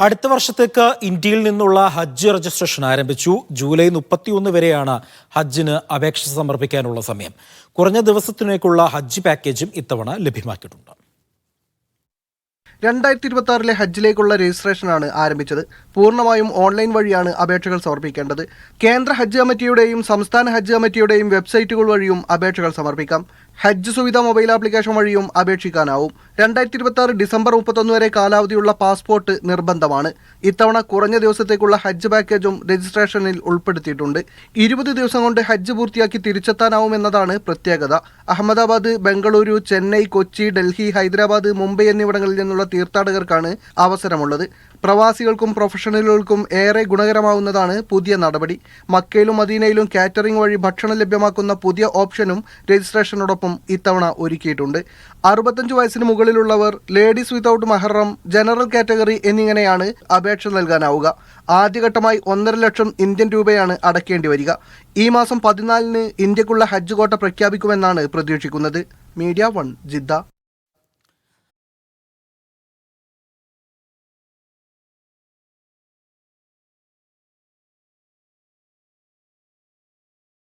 അടുത്ത വർഷത്തേക്ക് ഇന്ത്യയിൽ നിന്നുള്ള ഹജ്ജ് രജിസ്ട്രേഷൻ ആരംഭിച്ചു. ജൂലൈ മുപ്പത്തിയൊന്ന് വരെയാണ് ഹജ്ജിന് അപേക്ഷ സമർപ്പിക്കാനുള്ള സമയം. കുറഞ്ഞ ദിവസത്തിനേക്കുള്ള ഹജ്ജ് പാക്കേജും ഇത്തവണ ലഭ്യമാക്കിയിട്ടുണ്ട്. രണ്ടായിരത്തി ഇരുപത്തി ആറിലെ ഹജ്ജിലേക്കുള്ള രജിസ്ട്രേഷനാണ് ആരംഭിച്ചത്. പൂർണമായും ഓൺലൈൻ വഴിയാണ് അപേക്ഷകൾ സമർപ്പിക്കേണ്ടത്. കേന്ദ്ര ഹജ്ജ് കമ്മിറ്റിയുടെയും സംസ്ഥാന ഹജ്ജ് കമ്മിറ്റിയുടെയും വെബ്സൈറ്റുകൾ വഴിയും അപേക്ഷകൾ സമർപ്പിക്കാം. ഹജ്ജ് സുവിധ മൊബൈൽ ആപ്ലിക്കേഷൻ വഴിയും അപേക്ഷിക്കാനാവും. രണ്ടായിരത്തി ഇരുപത്തി ആറ് ഡിസംബർ മുപ്പത്തൊന്ന് വരെ കാലാവധിയുള്ള പാസ്പോർട്ട് നിർബന്ധമാണ്. ഇത്തവണ കുറഞ്ഞ ദിവസത്തേക്കുള്ള ഹജ്ജ് പാക്കേജും രജിസ്ട്രേഷനിൽ ഉൾപ്പെടുത്തിയിട്ടുണ്ട്. ഇരുപത് ദിവസം കൊണ്ട് ഹജ്ജ് പൂർത്തിയാക്കി തിരിച്ചെത്താനാവും എന്നതാണ് പ്രത്യേകത. അഹമ്മദാബാദ് ബംഗളൂരു ചെന്നൈ കൊച്ചി ഡൽഹി ഹൈദരാബാദ് മുംബൈ എന്നിവിടങ്ങളിൽ നിന്നുള്ള തീർത്ഥാടകർക്കാണ് അവസരമുള്ളത്. പ്രവാസികൾക്കും പ്രൊഫഷണലുകൾക്കും ഏറെ ഗുണകരമാവുന്നതാണ് പുതിയ നടപടി. മക്കയിലും മദീനയിലും കാറ്ററിംഗ് വഴി ഭക്ഷണം ലഭ്യമാക്കുന്ന പുതിയ ഓപ്ഷനും രജിസ്ട്രേഷനോടൊപ്പം ഇത്തവണ ഒരുക്കിയിട്ടുണ്ട്. അറുപത്തഞ്ച് വയസ്സിന് മുകളിലുള്ളവർ ലേഡീസ് വിതൗട്ട് മഹറം ജനറൽ കാറ്റഗറി എന്നിങ്ങനെയാണ് അപേക്ഷ നൽകാനാവുക. ആദ്യഘട്ടമായി ഒന്നര ലക്ഷം ഇന്ത്യൻ രൂപയാണ് അടയ്ക്കേണ്ടി വരിക. ഈ മാസം പതിനാലിന് ഇന്ത്യക്കുള്ള ഹജ്ജ് കോട്ട പ്രഖ്യാപിക്കുമെന്നാണ് പ്രതീക്ഷിക്കുന്നത്. മീഡിയ വൺ ജിദ്ദ.